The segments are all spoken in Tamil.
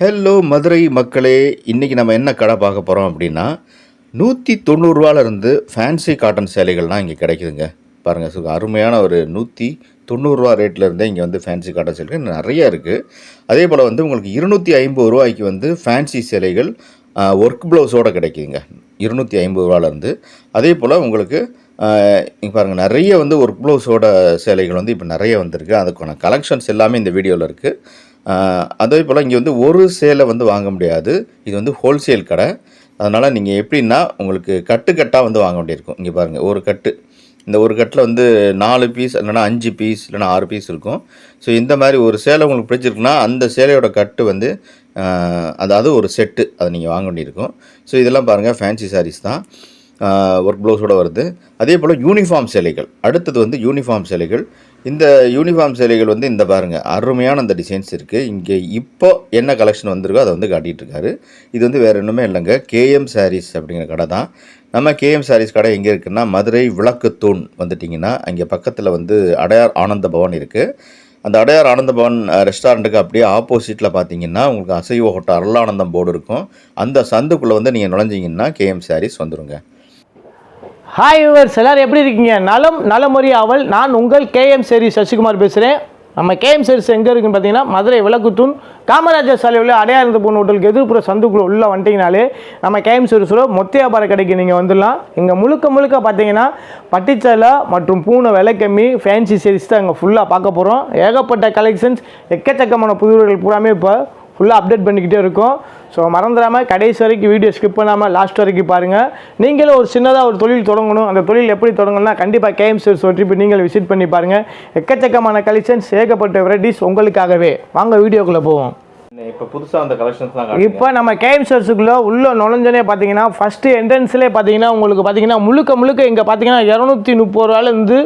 ஹலோ மதுரை மக்களே. இன்றைக்கி நம்ம என்ன கடை பார்க்க போகிறோம் அப்படின்னா நூற்றி தொண்ணூறுரூவாலேருந்து ஃபேன்சி காட்டன் சேலைகள்லாம் இங்கே கிடைக்குதுங்க. பாருங்கள் சுக அருமையான ஒரு நூற்றி தொண்ணூறுரூவா ரேட்லேருந்தே இங்கே வந்து ஃபேன்சி காட்டன் சேலைகள் நிறைய இருக்குது அதே போல் வந்து உங்களுக்கு இருநூற்றி ஐம்பது ரூபாய்க்கு வந்து ஃபேன்சி சேலைகள் ஒர்க் ப்ளவுஸோடு கிடைக்குதுங்க. இருநூற்றி ஐம்பது ரூபாலேருந்து அதே போல் உங்களுக்கு இங்கே பாருங்கள் நிறைய வந்து ஒர்க் ப்ளவுஸோட சேலைகள் வந்து இப்போ நிறைய வந்திருக்கு. அதுக்கான கலெக்ஷன்ஸ் எல்லாமே இந்த வீடியோவில் இருக்குது அதே போல் இங்கே வந்து ஒரு சேலை வந்து வாங்க முடியாது. இது வந்து ஹோல்சேல் கடை. அதனால் நீங்கள் எப்படின்னா உங்களுக்கு கட்டு கட்டாக வந்து வாங்க வேண்டியிருக்கும். இங்கே பாருங்கள் ஒரு கட்டு. இந்த ஒரு கட்டில் வந்து நாலு பீஸ் இல்லைனா அஞ்சு பீஸ் இல்லைனா ஆறு பீஸ் இருக்கும். ஸோ இந்த மாதிரி ஒரு சேலை உங்களுக்கு பிடிச்சிருக்குன்னா அந்த சேலையோட கட்டு வந்து அதாவது ஒரு செட்டு அதை நீங்கள் வாங்க வேண்டியிருக்கும். ஸோ இதெல்லாம் பாருங்கள் ஃபேன்சி சாரீஸ் தான். ஒர்க் ப்ளவுஸோட வருது. அதே போல் யூனிஃபார்ம் சேலைகள். அடுத்தது வந்து யூனிஃபார்ம் சேலைகள். இந்த யூனிஃபார்ம் சேலைகள் வந்து இந்த பாருங்கள் அருமையான அந்த டிசைன்ஸ் இருக்குது இங்கே இப்போ என்ன கலெக்ஷன் வந்திருக்கோ அதை வந்து காட்டிகிட்ருக்காரு இது வந்து வேறு ஒன்றுமே இல்லைங்க. கேஎம் சாரீஸ் அப்படிங்கிற கடை தான். நம்ம கேஎம் சாரீஸ் கடை எங்கே இருக்குன்னா மதுரை விளக்குத்தூண் வந்துட்டிங்கன்னா அங்கே பக்கத்தில் வந்து அடையார் ஆனந்த பவன் இருக்குது அந்த அடையார் ஆனந்த பவன் ரெஸ்டாரண்ட்டுக்கு அப்படியே ஆப்போசிட்டில் பார்த்தீங்கன்னா உங்களுக்கு அசைவ ஹோட்டல் அருளானந்தம் போர்டு இருக்கும். அந்த சந்துக்குள்ளே வந்து நீங்கள் நுழைஞ்சிங்கன்னா கேஎம் சாரீஸ் வந்துடுங்க ஹாய் விவர்ஸ் எல்லோரும் எப்படி இருக்கீங்க? நலம் நலமொழி அவள் நான் உங்கள் கேஎம் சேரி சசிகுமார் பேசுகிறேன் நம்ம கேஎம் சேரிஸ் எங்கே இருக்குன்னு பார்த்தீங்கன்னா மதுரை விளக்குத்தூன் காமராஜர் சாலையில் உள்ள போன பொண்ணு ஹோட்டலுக்கு எதிர்ப்புற சந்துக்குள்ளே உள்ளே வந்துட்டிங்கனாலே நம்ம கேஎம் சேரிஸில் மொத்த வியாபார கடைக்கு நீங்கள் வந்துடலாம். இங்கே முழுக்க முழுக்க பார்த்தீங்கன்னா பட்டிச்சலை மற்றும் பூனை விலை கம்மி ஃபேன்சி சேரீஸ் தான் இங்கே ஃபுல்லாக பார்க்க போகிறோம் ஏகப்பட்ட கலெக்ஷன்ஸ் எக்கச்சக்கமான புதுவர்கள் பூராமே இப்போ ஃபுல்லாக அப்டேட் பண்ணிக்கிட்டே இருக்கோம். ஸோ மறந்துடாமல் கடைசி வரைக்கும் வீடியோ ஸ்கிப் பண்ணாமல் லாஸ்ட் வரைக்கும் பாருங்கள் நீங்களும் ஒரு சின்னதாக ஒரு தொழில் தொடங்கணும். அந்த தொழில் எப்படி தொடங்கணும்னா கண்டிப்பாக கேஎம் ஸ்டோர்ஸ் போய் ட்ரிப் நீங்கள் விசிட் பண்ணி பாருங்கள் எக்கச்சக்கமான கலெக்ஷன்ஸ் ஏகப்பட்ட வெரைட்டிஸ் உங்களுக்காகவே. வாங்க வீடியோக்குள்ளே போவோம். இப்போ புதுசாக அந்த கலெக்ஷன்ஸ்லாம் இப்போ நம்ம கேஎம் ஸ்டோர்ஸுக்குள்ளே உள்ள நுழைஞ்சோனே பார்த்தீங்கன்னா ஃபஸ்ட்டு என்ட்ரன்ஸ்லேயே பார்த்தீங்கன்னா உங்களுக்கு பார்த்தீங்கன்னா முழுக்க முழுக்க இங்கே பார்த்தீங்கன்னா இரநூத்தி முப்பது ரூபாலேருந்து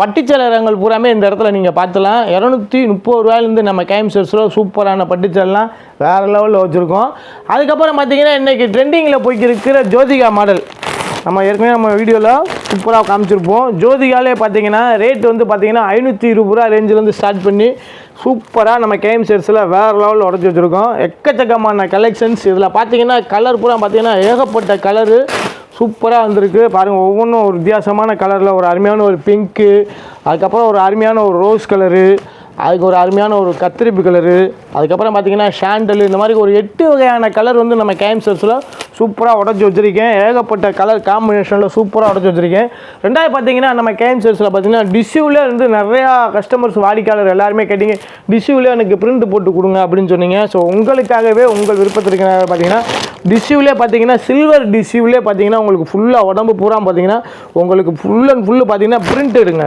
பட்டுச்சலரங்கள் பூராமே இந்த இடத்துல நீங்கள் பார்த்துலாம். இரநூத்தி முப்பது ரூபாயிலேருந்து நம்ம கேஎம் சூப்பரான பட்டுச்சல்லாம் வேறு லெவலில் வச்சுருக்கோம். அதுக்கப்புறம் பார்த்தீங்கன்னா இன்றைக்கி ட்ரெண்டிங்கில் போய்க்கு இருக்கிற ஜோதிகா மாடல் நம்ம ஏற்கனவே நம்ம வீடியோவில் சூப்பராக காமிச்சிருப்போம். ஜோதிகாலே பார்த்தீங்கன்னா ரேட் வந்து பார்த்தீங்கன்னா ஐநூற்றி இருபது ரூபா ரேஞ்சிலேருந்து ஸ்டார்ட் பண்ணி சூப்பராக நம்ம கேஎம் சேர்ஸில் வேறு லெவலில் உடச்சி வச்சுருக்கோம். எக்கச்சக்கமான கலெக்ஷன்ஸ் இதில் பார்த்தீங்கன்னா கலர் பூரா பார்த்தீங்கன்னா ஏகப்பட்ட கலரு சூப்பராக வந்திருக்கு. பாருங்கள் ஒவ்வொன்றும் ஒரு வித்தியாசமான கலரில் ஒரு அருமையான ஒரு பிங்க்கு அதுக்கப்புறம் ஒரு அருமையான ஒரு ரோஸ் கலரு அதுக்கு ஒரு அருமையான ஒரு கத்திரிப்பு கலரு அதுக்கப்புறம் பார்த்தீங்கன்னா ஷாண்டல் இந்த மாதிரி ஒரு எட்டு வகையான கலர் வந்து நம்ம கேம்சர்ஸில் சூப்பராக உடச்சி வச்சுருக்கேன். ஏகப்பட்ட கலர் காம்பினேஷனில் சூப்பராக உடச்சி வச்சுருக்கேன். ரெண்டாவது பார்த்தீங்கன்னா நம்ம கேம்சர்ஸில் பார்த்தீங்கன்னா டிஷ்யூவில் இருந்து நிறையா கஸ்டமர்ஸ் வாடிக்கையாளர் எல்லாருமே கேட்டிங்க டிஷ்யூவில் எனக்கு பிரிண்ட் போட்டு கொடுங்க அப்படின்னு சொன்னீங்க. ஸோ உங்களுக்காகவே உங்கள் விருப்பத்திற்கு பார்த்தீங்கன்னா டிஷ்யூவிலே பார்த்தீங்கன்னா சில்வர் டிஷ்யூவிலே பார்த்தீங்கன்னா உங்களுக்கு ஃபுல்லாக உடம்பு பூரா பார்த்தீங்கன்னா உங்களுக்கு ஃபுல் அண்ட் ஃபுல்லு பார்த்தீங்கன்னா பிரிண்ட் எடுங்க.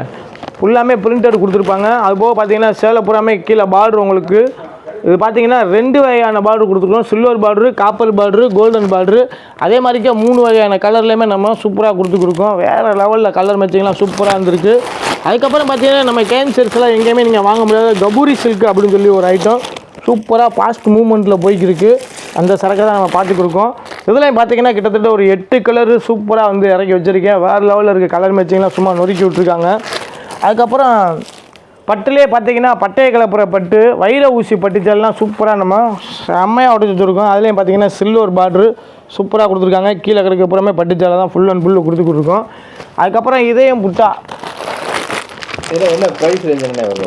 ஃபுல்லாமே பிரிண்டட் கொடுத்துருப்பாங்க. அது போக பார்த்தீங்கன்னா சேலை பூராமே கீழே பார்டர் உங்களுக்கு. இது பார்த்தீங்கன்னா ரெண்டு வகையான பார்டர் கொடுத்துருக்கோம். Silver border copper border golden border அதே மாதிரிக்கே மூணு வகையான கலர்லேயுமே நம்ம சூப்பராக கொடுத்துருக்கோம் வேறு லெவலில் கலர் மேட்சிங்லாம் சூப்பராக இருந்திருக்கு. அதுக்கப்புறம் பார்த்தீங்கன்னா நம்ம கேன் செல்ஸ்லாம் எங்கேயுமே நீங்கள் வாங்க முடியாது. கபூரி சில்க் அப்படின்னு சொல்லி ஒரு ஐட்டம் சூப்பராக ஃபாஸ்ட் மூவ்மெண்ட்டில் போய்க்கிருக்கு. அந்த சரக்கை தான் நம்ம பார்த்துக்கிருக்கோம் இதெல்லாம் பார்த்தீங்கன்னா கிட்டத்தட்ட ஒரு எட்டு கலரு சூப்பராக வந்து இறக்கி வச்சுருக்கேன். வேறு லெவலில் இருக்க கலர் மேட்சிங்லாம் சும்மா நொறுக்கி விட்ருக்காங்க அதுக்கப்புறம் பட்டுலேயே பார்த்தீங்கன்னா பட்டையை கலப்புற பட்டு வைர ஊசி பட்டுச்செல்லாம் சூப்பராக நம்ம செம்மையாக உடச்சி வச்சுருக்கோம். அதுலேயும் பார்த்தீங்கன்னா சில்வர் பார்ட்ரு சூப்பராக கொடுத்துருக்காங்க. கீழே கிடக்க புறமே பட்டுச்சேலை தான் ஃபுல் அண்ட் ஃபுல்லு கொடுத்து கொடுத்துருக்கோம். அதுக்கப்புறம் இதயம் புட்டா.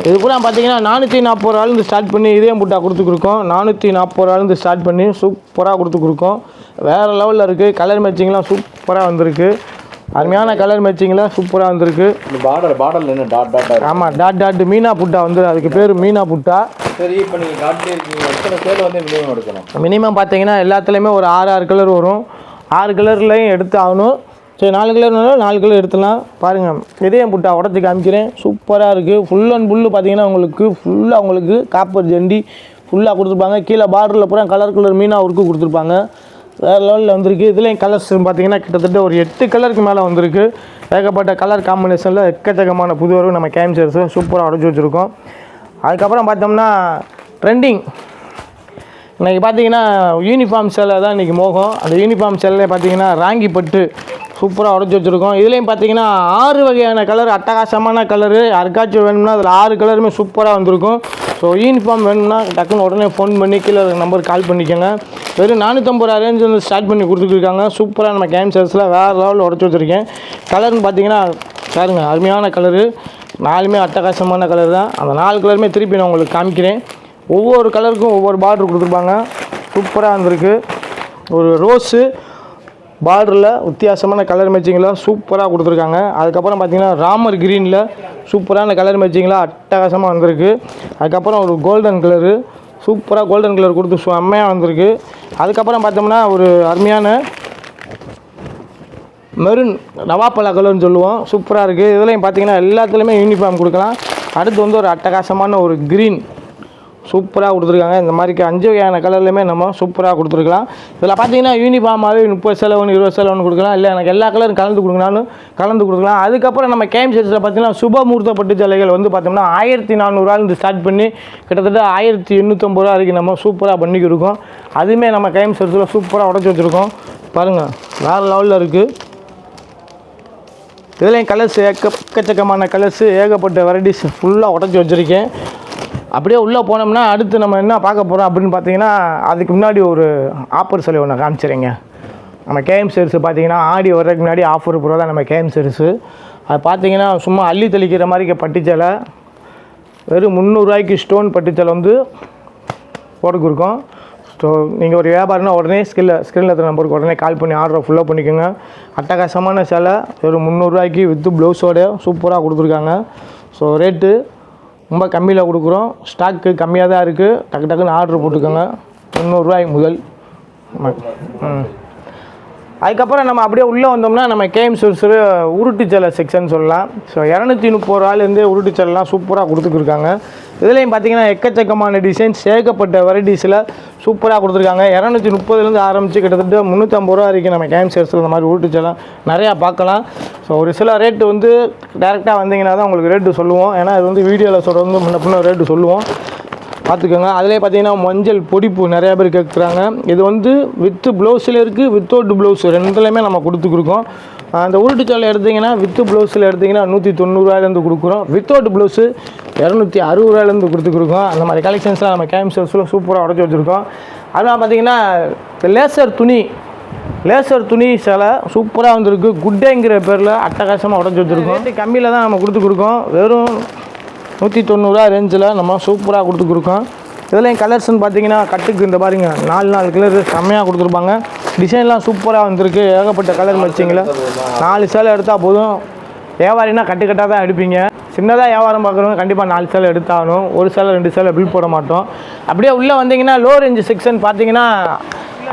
இது கூட பார்த்தீங்கன்னா நானூற்றி நாற்பது ரூபாலேருந்து ஸ்டார்ட் பண்ணி இதயம் புட்டா கொடுத்துருக்கோம் நானூற்றி நாற்பது ரூபாலேருந்து ஸ்டார்ட் பண்ணி சூப்பராக கொடுத்துருக்கோம் வேறு லெவலில் இருக்குது கலர் மேட்சிங்லாம் சூப்பராக வந்திருக்கு. அருமையான கலர் மேட்சிங்கில் சூப்பராக வந்திருக்கு. இந்த பார்டர் பார்டரில் என்ன டாட் டாட்டாக ஆமாம் டாட் டாட் மீனா புட்டா வந்து அதுக்கு பேர் மீனா புட்டா. சரி இப்போ நீங்கள் இருக்கீங்க எத்தனை சேலை வந்து மினிமம் எடுக்கணும்? மினிமம் பார்த்தீங்கன்னா எல்லாத்துலேயுமே ஒரு ஆறு ஆறு கலர் வரும். ஆறு கலர்லையும் எடுத்து ஆகணும். சரி நாலு கலர்னாலும் நாலு கலர் எடுத்துலாம் பாருங்கள் இதயம் புட்டா உடச்சி காமிக்கிறேன். சூப்பராக இருக்குது ஃபுல் அண்ட் ஃபுல்லு பார்த்தீங்கன்னா உங்களுக்கு ஃபுல்லாக உங்களுக்கு காப்பர் ஜெண்டி ஃபுல்லாக கொடுத்துருப்பாங்க. கீழே பார்டரில் பூரா கலர் கலர் மீனாக ஒர்க்கு கொடுத்துருப்பாங்க. வேறு லெவலில் வந்திருக்கு. இதுலேயும் கலர்ஸ் பார்த்தீங்கன்னா கிட்டத்தட்ட ஒரு எட்டு கலருக்கு மேலே வந்திருக்கு. ஏகப்பட்ட கலர் காம்பினேஷனில் எக்கச்சக்கமான புது வரவு நம்ம கேம்சர்ஸை சூப்பராக உடச்சி வச்சுருக்கோம். அதுக்கப்புறம் பார்த்தோம்னா ட்ரெண்டிங் இன்றைக்கி பார்த்தீங்கன்னா யூனிஃபார்ம் சேலை தான் இன்றைக்கி மோகம். அந்த யூனிஃபார்ம் சேலையில் பார்த்தீங்கன்னா ராங்கி பட்டு சூப்பராக உடச்சி வச்சுருக்கோம். இதுலேயும் பார்த்தீங்கன்னா ஆறு வகையான கலர் அட்டகாசமான கலரு யாருக்காச்சும் வேணும்னா அதில் ஆறு கலருமே சூப்பராக வந்திருக்கும். ஸோ யூனிஃபார்ம் வேணும்னா டக்குன்னு உடனே ஃபோன் பண்ணி கீழே நம்பருக்கு கால் பண்ணிக்கோங்க. வெறும் நானூற்றம்பது ரூபா ரேஞ்ச் வந்து ஸ்டார்ட் பண்ணி கொடுத்துருக்காங்க சூப்பராக நம்ம கேம் சர்ஸில் வேறு லெவலில் உடச்சி வச்சுருக்கேன். கலர்னு பார்த்தீங்கன்னா பாருங்கள் அருமையான கலரு நாலுமே அட்டகாசமான கலர் தான். அந்த நாலு கலருமே திருப்பி நான் உங்களுக்கு காமிக்கிறேன். ஒவ்வொரு கலருக்கும் ஒவ்வொரு பார்டர் கொடுத்துருப்பாங்க. சூப்பராக இருந்திருக்கு. ஒரு ரோஸு பார்டரில் வித்தியாசமான கலர் மேட்சிங்கெலாம் சூப்பராக கொடுத்துருக்காங்க. அதுக்கப்புறம் பார்த்தீங்கன்னா ராமர் க்ரீனில் சூப்பரான கலர் மேட்சிங்லாம் அட்டகாசமாக வந்திருக்கு. அதுக்கப்புறம் ஒரு கோல்டன் கலரு சூப்பராக கோல்டன் கலர் கொடுத்து செம்மையாக வந்திருக்கு. அதுக்கப்புறம் பார்த்தோம்னா ஒரு அருமையான மெரூன் நவாப்பழ கலர்னு சொல்லுவோம். சூப்பராக இருக்குது இதுலேயும் பார்த்தீங்கன்னா எல்லாத்துலேயுமே யூனிஃபார்ம் கொடுக்கலாம். அடுத்து வந்து ஒரு அட்டகாசமான ஒரு க்ரீன் சூப்பராக கொடுத்துருக்காங்க. இந்த மாதிரி அஞ்சு வகையான கலர்லையுமே நம்ம சூப்பராக கொடுத்துருக்கலாம். இதில் பார்த்தீங்கன்னா யூனிஃபார்மாகவே முப்பது செலவுன்னு இருபது செலவுன்னு கொடுக்கலாம். இல்லை எனக்கு எல்லா கலரும் கலந்து கொடுக்கலான்னு கலந்து கொடுக்கலாம். அதுக்கப்புறம் நம்ம கேம் செட்ஸில் பார்த்தீங்கன்னா சுபமூர்த்த பட்டு சேலைகள் வந்து பார்த்தோம்னா ஆயிரத்தி நானூறுரூவாலேருந்து ஸ்டார்ட் பண்ணி கிட்டத்தட்ட ஆயிரத்தி எண்ணூற்றம்பது ரூபா வரைக்கும் நம்ம சூப்பராக பண்ணிக்கிருக்கோம் அதுவுமே நம்ம கேம் செட்ஸில் சூப்பராக உடச்சி வச்சுருக்கோம். பாருங்கள் வேறு லெவலில் இருக்குது இதுலேயும் கலர்ஸ் ஏக்க எக்கச்சக்கமான கலர்ஸு ஏகப்பட்ட வெரைட்டிஸ் ஃபுல்லாக உடச்சி வச்சுருக்கேன். அப்படியே உள்ளே போனோம்னா அடுத்து நம்ம என்ன பார்க்க போகிறோம் அப்படின்னு பார்த்தீங்கன்னா அதுக்கு முன்னாடி ஒரு ஆஃபர் சொல்லி ஒன்று காமிச்சிடுங்க நம்ம கேஎம் சீரிஸ் பார்த்தீங்கன்னா ஆடி வர்றதுக்கு முன்னாடி ஆஃபர் ப்ரோ தான் நம்ம கேஎம் சீரிஸு அது பார்த்தீங்கன்னா சும்மா அள்ளி தெளிக்கிற மாதிரி பட்டிச்சலை. வெறும் முந்நூறுரூவாய்க்கு ஸ்டோன் பட்டிச்சலை வந்து போட்டு கொடுக்கும் ஸோ நீங்கள் ஒரு வியாபாரம்னா உடனே ஸ்கில்ல ஸ்க்ரீனில் இருக்கிற நம்பருக்கு உடனே கால் பண்ணி ஆர்டரை ஃபுல்லாக பண்ணிக்கோங்க. அட்டகாசமான சேலை வெறும் முந்நூறுரூவாய்க்கு வித்து ப்ளவுஸோட சூப்பராக கொடுத்துருக்காங்க. ஸோ ரேட்டு ரொம்ப கம்மியில் கொடுக்குறோம். ஸ்டாக்கு கம்மியாக தான் இருக்குது டக்கு டக்குன்னு ஆர்டர் போட்டுக்கோங்க. தொண்ணூறுரூவாய் முதல். ஆமாம். ம். அதுக்கப்புறம் நம்ம அப்படியே உள்ளே வந்தோம்னா நம்ம கேஎம் சோர்ஸரு உருட்டுச்சலை செக்ஷன் சொல்லலாம். ஸோ இரநூத்தி முப்பது ரூபாயிலேருந்து உருட்டுச்சலாம் சூப்பராக கொடுத்துருக்காங்க இதுலேயும் பார்த்தீங்கன்னா எக்கச்சக்கமான டிசைன்ஸ் சேர்க்கப்பட்ட வெரைட்டிஸில் சூப்பராக கொடுத்துருக்காங்க. இரநூத்தி முப்பதுலேருந்து ஆரம்பித்து கிட்டத்தட்ட முந்நூற்றம்பது ரூபா வரைக்கும் நம்ம கேம் சேர்ஸில் இந்த மாதிரி உருட்டு நிறையா பார்க்கலாம். ஸோ ஒரு சில ரேட்டு வந்து டேரெக்டாக வந்தீங்கன்னா தான் உங்களுக்கு ரேட்டு சொல்லுவோம். ஏன்னா இது வந்து வீடியோவில் சொல்கிறது வந்து முன்ன பின்ன ரேட்டு சொல்லுவோம். பார்த்துக்கோங்க. அதிலே பார்த்தீங்கன்னா மஞ்சள் பொடிப்பு நிறையா பேர் கேட்குறாங்க இது வந்து வித்து ப்ளவுஸில் இருக்குது வித்தவுட் ப்ளவுஸ் ரெண்டுலையுமே நம்ம கொடுத்துருக்கோம் அந்த உருட்டு எடுத்திங்கன்னா வித்து ப்ளவுஸில் எடுத்திங்கன்னா நூற்றி தொண்ணூறுவாயிலேருந்து கொடுக்குறோம். வித்தவுட் ப்ளவுஸு இரநூத்தி அறுபது ரூபாயிலேருந்து கொடுத்துருக்கோம் அந்த மாதிரி கலெக்ஷன்ஸ்லாம் நம்ம கேம் சேல்ஸில் சூப்பராக உடச்சி வச்சுருக்கோம். அதெல்லாம் பார்த்தீங்கன்னா லேசர் துணி லேசர் துணி சிலை சூப்பராக வந்திருக்கு. குட்டேங்கிற பேரில் அட்டகாசமாக உடச்சி வச்சுருக்கோம். ரேட்டு கம்மியில் தான் நம்ம கொடுத்துருக்கோம் வெறும் நூற்றி தொண்ணூறுரூவா ரேஞ்சில் நம்ம சூப்பராக கொடுத்துருக்கோம் இதுலேயும் கலர்ஸ்னு பார்த்தீங்கன்னா கட்டுக்கு இந்த பாருங்க நாலு நாலு கலர் செம்மையாக கொடுத்துருப்பாங்க. டிசைன்லாம் சூப்பராக வந்திருக்கு. ஏகப்பட்ட கலர் மேட்சிங்கில் நாலு சேலை எடுத்தால் போதும். வியாபாரினா கட்டு கட்டாக தான் எடுப்பீங்க. சின்னதாக வியாபாரம் பார்க்குறவங்க கண்டிப்பாக நாலு சேலை எடுத்தாகணும் ஒரு சேலை ரெண்டு சேலை பில் போட மாட்டோம். அப்படியே உள்ளே வந்தீங்கன்னா லோ ரேஞ்ச் செக்ஷன் பார்த்தீங்கன்னா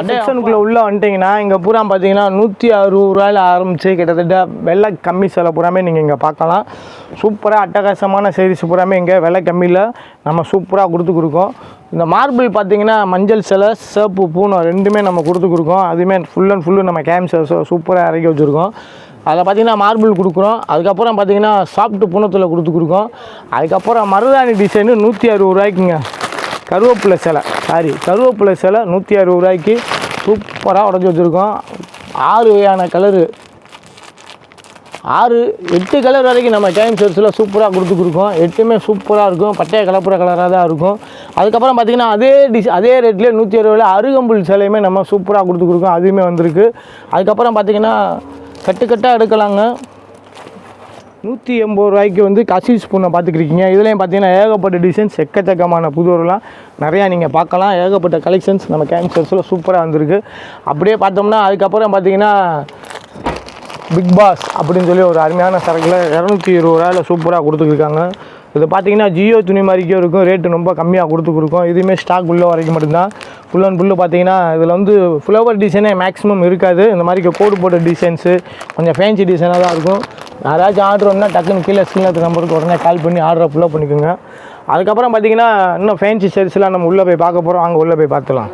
செக்ஷனுக்குள்ளே உள்ளே வந்துட்டிங்கன்னா இங்கே பூரா பார்த்தீங்கன்னா நூற்றி அறுபது ரூபாயில் ஆரம்பித்து கிட்டத்தட்ட விலை கம்மி சேலை பூராமே நீங்கள் இங்கே பார்க்கலாம். சூப்பராக அட்டகாசமான சைஸ் பூராமே இங்கே விலை கம்மியில் நம்ம சூப்பராக கொடுத்து கொடுக்கோம். இந்த மார்பிள் பார்த்தீங்கன்னா மஞ்சள் சிலை சேப்பு பூனம் ரெண்டுமே நம்ம கொடுத்து கொடுக்கோம். அதுவுமே ஃபுல் அண்ட் ஃபுல்லு நம்ம கேம் சூப்பராக இறக்கி வச்சுருக்கோம். அதில் பார்த்தீங்கன்னா மார்பிள் கொடுக்குறோம். அதுக்கப்புறம் பார்த்தீங்கன்னா சாஃப்ட்டு பூனத்தில் கொடுத்து கொடுக்கோம். அதுக்கப்புறம் மருதாணி டிசைனு நூற்றி அறுபது ரூபாய்க்குங்க. கருவேப்பிலை சிலை. சாரி கருவேப்பிலை சிலை நூற்றி அறுபது ரூபாய்க்கு சூப்பராக உடஞ்சி வச்சுருக்கோம். ஆறு வகையான கலரு ஆறு எட்டு கலர் வரைக்கும் நம்ம டைம் சர்ஸில் சூப்பராக கொடுத்து கொடுக்கோம். எட்டுமே சூப்பராக இருக்கும். பட்டைய கலப்புற கலராக தான் இருக்கும். அதுக்கப்புறம் பார்த்திங்கன்னா அதே டிஷ் அதே ரேட்லேயே நூற்றி அறுபதுல அருகம்புல் சிலையுமே நம்ம சூப்பராக கொடுத்து கொடுக்கோம். அதுவுமே வந்திருக்கு. அதுக்கப்புறம் பார்த்திங்கன்னா கட்டுக்கட்டாக எடுக்கலாங்க. நூற்றி எண்பது ரூபாய்க்கு வந்து கசி ஸ்பூனை பார்த்துக்கிருக்கீங்க. இதுலேயும் பார்த்தீங்கன்னா ஏகப்பட்ட டிசைன்ஸ் எக்கச்சக்கமான புதுவரெலாம் நிறையா நீங்கள் பார்க்கலாம். ஏகப்பட்ட கலெக்ஷன்ஸ் நம்ம கேன்சர்ஸில் சூப்பராக வந்திருக்கு. அப்படியே பார்த்தோம்னா அதுக்கப்புறம் பார்த்தீங்கன்னா பிக் பாஸ் அப்படின்னு சொல்லி ஒரு அருமையான சரக்கில் இரநூத்தி இருபது ரூபாயில் சூப்பராக கொடுத்துருக்காங்க இது பார்த்தீங்கன்னா ஜியோ துணி மாதிரிக்கும் இருக்கும். ரேட்டு ரொம்ப கம்மியாக கொடுத்துருக்கோம் கொடுக்கும். இதுவுமே ஸ்டாக் உள்ள வரைக்கும் மட்டும்தான். ஃபுல் அண்ட் ஃபுல்லு பார்த்தீங்கன்னா இதில் வந்து ஃப்ளவர் டிசைனே மேக்ஸிமம் இருக்காது. இந்த மாதிரி கோடு போட்ட டிசைன்ஸு கொஞ்சம் ஃபேன்சி டிசைனாக தான் இருக்கும். யாராச்சும் ஆர்டர் வந்தால் டக்குன்னு கீழே ஸ்கிரீனில் நம்பருக்கு உடனே கால் பண்ணி ஆர்டரை ஃபுல்லாக பண்ணிக்கோங்க. அதுக்கப்புறம் பார்த்தீங்கன்னா இன்னும் ஃபேன்சி சைஸ்லாம் நம்ம உள்ளே போய் பார்க்க போகிறோம் அங்கே உள்ளே போய் பார்த்துலாம்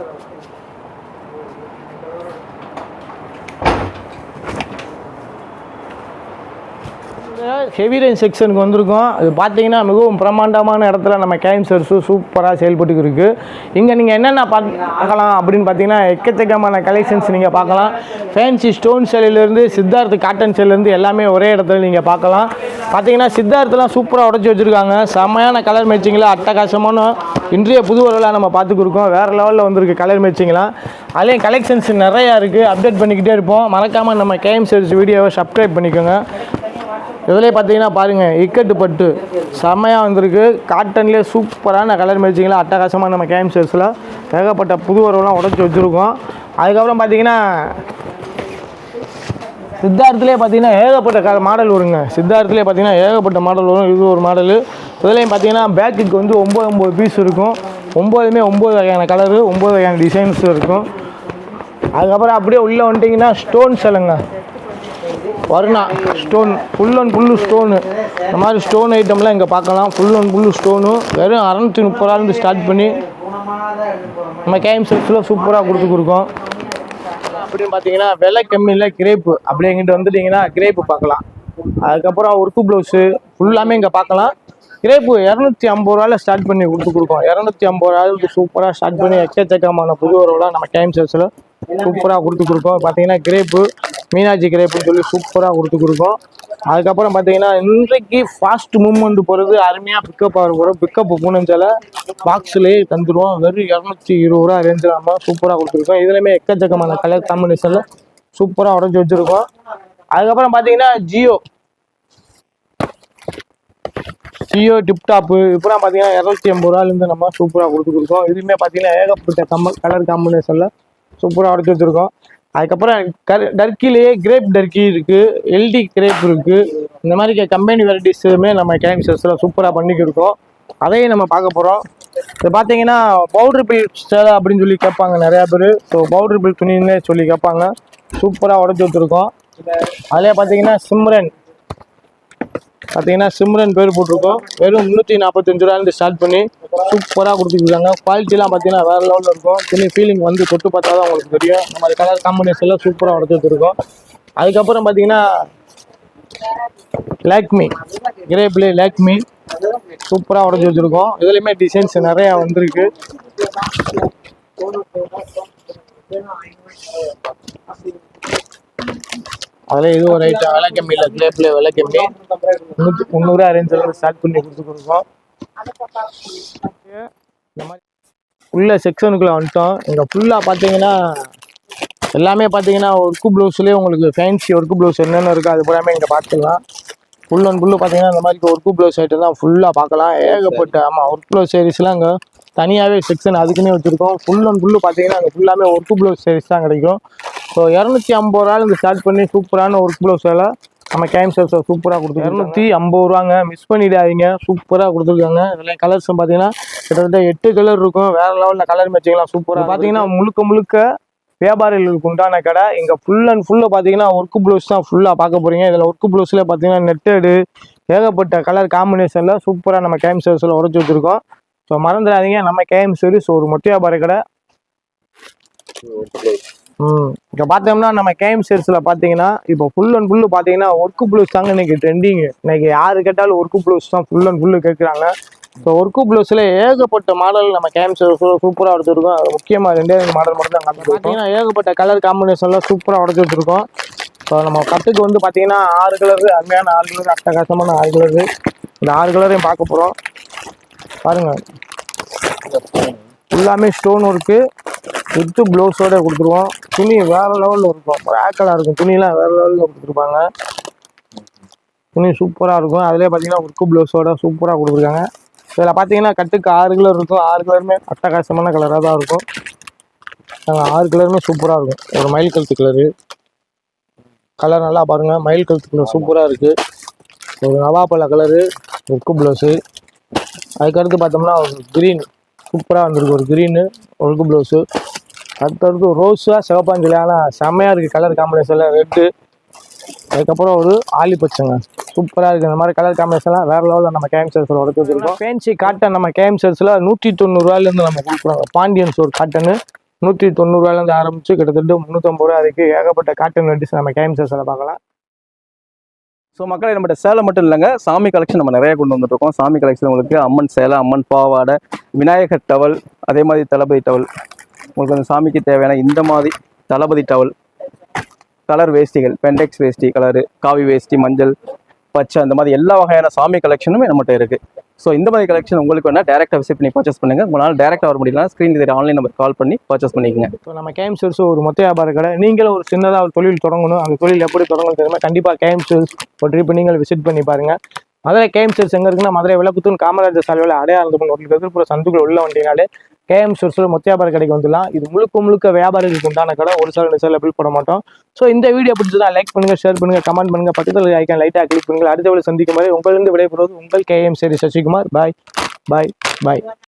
ஹெவி ரேஞ்ச் செக்ஷனுக்கு வந்திருக்கோம். அது பார்த்தீங்கன்னா மிகவும் பிரம்மாண்டமான இடத்துல நம்ம கேன்சர்ஸு சூப்பராக செயல்பட்டு இருக்குது இங்கே நீங்கள் என்னென்ன பார்க்கலாம் அப்படின்னு பார்த்தீங்கன்னா எக்கச்சக்கமான கலெக்ஷன்ஸ் நீங்கள் பார்க்கலாம். ஃபேன்சி ஸ்டோன் சேலையிலேருந்து சித்தார்த் காட்டன் சேலேருந்து எல்லாமே ஒரே இடத்துல நீங்கள் பார்க்கலாம். பார்த்தீங்கன்னா சித்தார்த்தெலாம் சூப்பராக உடச்சி வச்சுருக்காங்க. செம்மையான கலர் மேட்சிங்கில் அட்டகாசமான இன்றைய புது வரலாக நம்ம பார்த்துக்கிருக்கோம் வேறு லெவலில் வந்திருக்கு கலர் மேட்சிங்லாம் அதுலேயும் கலெக்ஷன்ஸ் நிறையா இருக்குது அப்டேட் பண்ணிக்கிட்டே இருப்போம். மறக்காமல் நம்ம கேஎம் சர்வீஸ் வீடியோவை சப்ஸ்கிரைப் பண்ணிக்கோங்க. இதிலே பார்த்தீங்கன்னா பாருங்கள் இக்கட்டு பட்டு செம்மையாக வந்திருக்கு. காட்டன்லேயே சூப்பரான கலர் மேட்சிங்லாம் அட்டகாசமாக நம்ம கேஎம் ஏகப்பட்ட புது வரவெல்லாம் உடச்சி வச்சுருக்கோம். அதுக்கப்புறம் பார்த்தீங்கன்னா சித்தார்த்திலே பார்த்தீங்கன்னா ஏகப்பட்ட க மாடல் வருங்க. சித்தார்த்திலே பார்த்தீங்கன்னா ஏகப்பட்ட மாடல் வரும். இது ஒரு மாடல் இதுலேயும் பார்த்தீங்கன்னா பேக்குக்கு வந்து ஒம்பது ஒம்பது பீஸ் இருக்கும். ஒம்போதுமே ஒம்பது வகையான கலரு ஒம்பது வகையான டிசைன்ஸ் இருக்கும். அதுக்கப்புறம் அப்படியே உள்ளே வந்துட்டிங்கன்னா ஸ்டோன் செல்லுங்க. Varna stone full and full stone இந்த மாதிரி ஸ்டோன் ஐட்டம்லாம் இங்கே பார்க்கலாம். ஃபுல் அண்ட் ஃபுல்லு ஸ்டோனு வெறும் அறநூற்றி முப்பது ரூபாலேருந்து ஸ்டார்ட் பண்ணி நம்ம கேஎம் செட்ஸில் சூப்பராக கொடுத்துருக்கோம் அப்படின்னு பார்த்தீங்கன்னா விலை கம்மியில் கிரேப்பு. அப்படிங்கிட்டு வந்துட்டிங்கன்னா கிரேப்பு பார்க்கலாம். அதுக்கப்புறம் ஒர்க்கு ப்ளவுஸு ஃபுல்லாமே இங்கே பார்க்கலாம். கிரேப்பு இரநூத்தி ஐம்பது ரூபாயில் ஸ்டார்ட் பண்ணி கொடுத்து கொடுக்கோம். இரநூத்தி ஐம்பது ரூபாய்க்கு சூப்பராக ஸ்டார்ட் பண்ணி எக்கச்சக்கமான புது வரவுலாம் நம்ம டைம் சேல்ஸில் சூப்பராக கொடுத்து கொடுக்கோம். பார்த்தீங்கன்னா கிரேப்பு மீனாட்சி கிரேப்புன்னு சொல்லி சூப்பராக கொடுத்து கொடுக்கும். அதுக்கப்புறம் பார்த்தீங்கன்னா இன்றைக்கு ஃபாஸ்ட் மூவ்மெண்ட் போகிறது அருமையாக பிக்கப் ஆகிற போகிறோம் பிக்கப் பூனஞ்சால பாக்ஸ்லேயே தந்துடுவோம் வெறும் இரநூத்தி இருபது ரூபா ரேஞ்சில் நம்ம சூப்பராக கொடுத்துருக்கோம். இதுலையுமே எக்கச்சக்கமான கலர் காம்பினேஷனில் சூப்பராக உடஞ்சி வச்சுருக்கோம். அதுக்கப்புறம் பார்த்தீங்கன்னா ஜியோ ஜியோ டிப்டாப்பு இப்போலாம் பார்த்தீங்கன்னா இரநூத்தி எண்பது ரூபாலேருந்து நம்ம சூப்பராக கொடுத்துருக்கோம் இதுவுமே பார்த்தீங்கன்னா ஏகப்பட்ட கம்ம கலர் காம்பினேஷனில் சூப்பராக உடச்சி வச்சுருக்கோம். அதுக்கப்புறம் கர் டர்க்கிலேயே கிரேப் டர்க்கி இருக்குது எல்டி கிரேப் இருக்குது இந்த மாதிரி கம்பெனி வெரைட்டிஸுமே நம்ம கேம் சூப்பராக பண்ணிக்கிருக்கோம். அதையும் நம்ம பார்க்க போகிறோம் இப்போ பார்த்தீங்கன்னா பவுடர் பில் சேலை அப்படின்னு சொல்லி கேட்பாங்க நிறையா பேர். ஸோ பவுடர் பில் துணின்னே சொல்லி கேட்பாங்க. சூப்பராக உடச்சி வச்சுருக்கோம். அதிலே பார்த்தீங்கன்னா சிம்ரன் பார்த்தீங்கன்னா சிம்ரன் பேர் போட்டிருக்கோம். வெறும் முந்நூற்றி நாற்பத்தஞ்சு ரூபாயிலிருந்து ஸ்டார்ட் பண்ணி சூப்பராக கொடுத்துருக்காங்க. குவாலிட்டிலாம் பார்த்தீங்கன்னா வேறு லெவலில் இருக்கும். துணி ஃபீலிங் வந்து தொட்டு பார்த்தா தான் உங்களுக்கு தெரியும். இந்த மாதிரி கலர் காம்பினேஷன்லாம் சூப்பராக உடச்சி வச்சுருக்கோம் அதுக்கப்புறம் பார்த்தீங்கன்னா லேக்மி கிரேப்லே லேக்மி சூப்பராக உடஞ்சி வச்சுருக்கோம். இதுலேயுமே டிசைன்ஸ் நிறையா வந்திருக்கு. அதில் இது ஒரு ஐட்டம் விலை கம்மியில் கிரேப்ல விலை கம்மி. முந்நூற்றி முந்நூறுரூவா ரேஞ்சில் ஸ்டார்ட் பண்ணி கொடுத்துருக்கோம் இந்த மாதிரி உள்ள செக்ஷனுக்குள்ளே வந்துட்டோம். இங்கே ஃபுல்லாக பார்த்தீங்கன்னா எல்லாமே பார்த்தீங்கன்னா ஒர்க்கு ப்ளவுஸ்லேயே உங்களுக்கு ஃபேன்சி ஒர்க்கு ப்ளவுஸ் என்னென்ன இருக்கோ அது பூராமே இங்கே பார்த்துக்கலாம் ஃபுல் அண்ட் ஃபுல்லு பார்த்தீங்கன்னா இந்த மாதிரி ஒர்க்கு ப்ளவுஸ் ஐட்டம் தான் ஃபுல்லாக பார்க்கலாம் ஏகப்பட்ட ஆமாம் ஒர்க் ப்ளவுஸ் சேரீஸ்லாம் அங்கே தனியாகவே செக்ஷன் அதுக்குன்னே வச்சுருக்கோம். ஃபுல் அண்ட் ஃபுல்லு பார்த்தீங்கன்னா அங்கே ஃபுல்லாமே ஒர்க்கு ப்ளவுஸ் சேரீஸ் தான் கிடைக்கும். ஸோ இரநூத்தி ஐம்பது ரூபாயிலேருந்து ஸ்டார்ட் பண்ணி சூப்பரான ஒர்க் ப்ளவுஸ் எல்லாம் நம்ம கேம் சேல்ஸை சூப்பராக கொடுத்து இரநூத்தி ஐம்பது ரூபாங்க. மிஸ் பண்ணிடாதீங்க. சூப்பராக கொடுத்துருக்காங்க. இதில் கலர்ஸ் பார்த்தீங்கன்னா கிட்டத்தட்ட எட்டு கலர் இருக்கும். வேறு லெவலில் கலர் மேட்சிங்லாம் சூப்பராக பார்த்தீங்கன்னா முழுக்க முழுக்க வியாபாரிகளுக்கு உண்டான கடை. இங்கே ஃபுல் அண்ட் ஃபுல்லாக பார்த்தீங்கன்னா ஒர்க்கு ப்ளவுஸ் தான் ஃபுல்லாக பார்க்க போகிறீங்க இதில் ஒர்க்கு ப்ளவுஸில் பார்த்தீங்கன்னா நெட்டடு ஏகப்பட்ட கலர் காம்பினேஷனில் சூப்பராக நம்ம கேம் சர்வீஸில் உடச்சி வச்சுருக்கோம். ஸோ மறந்துடாதீங்க. நம்ம கேம் சர்வீஸ் ஒரு மொட்டை வியாபார கடை. இப்போ பார்த்தோம்னா நம்ம கேம் சேல்ஸில் பார்த்தீங்கன்னா இப்போ ஃபுல் அண்ட் ஃபுல்லு பார்த்தீங்கன்னா ஒர்க்கு ப்ளூஸ் தாங்க இன்னைக்கு ட்ரெண்டிங் இன்னைக்கு யார் கேட்டாலும் ஒர்க்கு ப்ளூஸ் தான் ஃபுல் அண்ட் ஃபுல்லு கேட்குறாங்க ஸோ ஒர்க்கு ப்ளவுஸில் ஏகப்பட்ட மாடல் நம்ம கேம் சேல்ஸில் சூப்பராக உடச்சிருக்கோம் முக்கியமாக ரெண்டே ரெண்டு மாடல் மட்டும் தான் பார்த்தீங்கன்னா ஏகப்பட்ட கலர் காம்பினேஷன்லாம் சூப்பராக உடச்சி வச்சுருக்கோம் ஸோ நம்ம கட்டுக்கு வந்து பார்த்தீங்கன்னா ஆறு கலரு அருமையான ஆறு கலர் அட்டகாசமான ஆறு கலரு இந்த ஆறு கலரையும் பார்க்க போகிறோம் பாருங்கள் ஃபுல்லாமே ஸ்டோன் ஒர்க்கு வித்து ப்ளவுஸோட கொடுத்துருவோம். துணி வேறு லெவலில் இருக்கும். ரேக்கலாக இருக்கும். துணிலாம் வேறு லெவலில் கொடுத்துருப்பாங்க. துணி சூப்பராக இருக்கும். அதிலே பார்த்தீங்கன்னா ஒர்க்கு ப்ளவுஸோட சூப்பராக கொடுத்துருக்காங்க. இதில் பார்த்தீங்கன்னா கட்டுக்கு ஆறு கலர் இருக்கும். ஆறு கலருமே அட்டகாசமான கலராக தான் இருக்கும். நாங்கள் ஆறு கலருமே சூப்பராக இருக்கும். ஒரு மயில் கழுத்து கலரு கலர் நல்லா பாருங்கள் மயில் கழுத்து கலர் சூப்பராக இருக்குது ஒரு நவாப்பழ கலரு ஒர்க்கு ப்ளவுஸு அதுக்கடுத்து பார்த்தோம்னா ஒரு க்ரீன் சூப்பராக வந்திருக்கு. ஒரு க்ரீனு ஒர்க்கு ப்ளவுஸு அடுத்தடுத்து ரோஸாக சிவப்பாஞ்சலி ஆனால் செம்மையாக இருக்குது கலர் காம்பினேஷனில் ரெட்டு அதுக்கப்புறம் ஒரு ஆலி பச்சைங்க. சூப்பராக இருக்குது இந்த மாதிரி கலர் காம்பினேஷன்லாம் வேறு லெவலில் நம்ம கேம் செல்ஸில் உடச்சு வச்சுருக்கோம் ஃபேன்சி காட்டன் நம்ம கேம் செல்ஸில் நூற்றி தொண்ணூறுரூவாயிலேருந்து நம்ம கொடுக்குறோங்க. பாண்டியன்ஸ் ஒரு காட்டனு நூற்றி தொண்ணூறுரூவாயிலேருந்து ஆரம்பித்து கிட்டத்தட்ட முந்நூற்றம்பது ரூபா வரைக்கும் ஏகப்பட்ட காட்டன் வெரைட்டிஸ் நம்ம கேம் செல்ஸில் பார்க்கலாம். ஸோ மக்களை நம்மகிட்ட சேலை மட்டும் இல்லைங்க. சாமி கலெக்ஷன் நம்ம நிறைய கொண்டு வந்துட்டுருக்கோம். சாமி கலெக்ஷன் உங்களுக்கு அம்மன் சேலை அம்மன் பாவாடை விநாயகர் டவல் அதே மாதிரி தளபதி டவல் உங்களுக்கு அந்த சாமிக்கு தேவையான இந்த மாதிரி தளபதி டவல் கலர் வேஷ்டிகள் பெண்டெக்ஸ் வேஷ்டி கலரு காவி வேஷ்டி மஞ்சள் பச்சை அந்த மாதிரி எல்லா வகையான சாமி கலெக்ஷனுமே நம்மகிட்ட இருக்குது ஸோ இந்த மாதிரி கலெக்ஷன் உங்களுக்கு வேணால் டேரெக்டாக விசிட் பண்ணி பர்ச்சேஸ் பண்ணுங்கள் உங்களால் டேரெக்டாக வர முடியலாம் ஸ்க்ரீன் தெரிய ஆன்லைன் நம்பர் கால் பண்ணி பர்ச்சேஸ் பண்ணிக்கங்க. ஸோ நம்ம கேம் ஸ்டோர்ஸ் ஒரு மொத்த வியாபார கடை. நீங்களும் ஒரு சின்னதாக ஒரு தொழில் தொடங்கணும். அந்த தொழில் எப்படி தொடங்கணும் தெரியுமா கண்டிப்பாக கேம் ஸ்டோர்ஸ் ஒரு ட்ரிப் நீங்கள் விசிட் பண்ணி பாருங்கள் மதுரை கேம் ஸ்டோர்ஸ் எங்கே இருக்குன்னா மதுரை விளக்குத்தூன் காமராஜர் சாலையில் அடையாளம் ஒரு எதிர்ப்புற சந்துக்குள் உள்ள வண்டினாலே கேஎம் ஸ்டோர்ஸில் மொத்த வியாபார கடைக்கு வந்துடலாம். இது முழுக்க முழுக்க வியாபாரிகளுக்கு உண்டான கடை. ஒரு சில சார் பில் போட மாட்டோம். ஸோ இந்த வீடியோ பிடிச்சதா லைக் பண்ணுங்க ஷேர் பண்ணுங்க கமெண்ட் பண்ணுங்க பக்கத்தில் ஐக்கான் லைட்டாக கிளிக் பண்ணுங்கள் அடுத்த வேலை சந்திக்கும் வரை உங்களிருந்து விடைபெறுவது உங்கள் கேஎம் சரி சசிகுமார். பாய் பாய் பாய்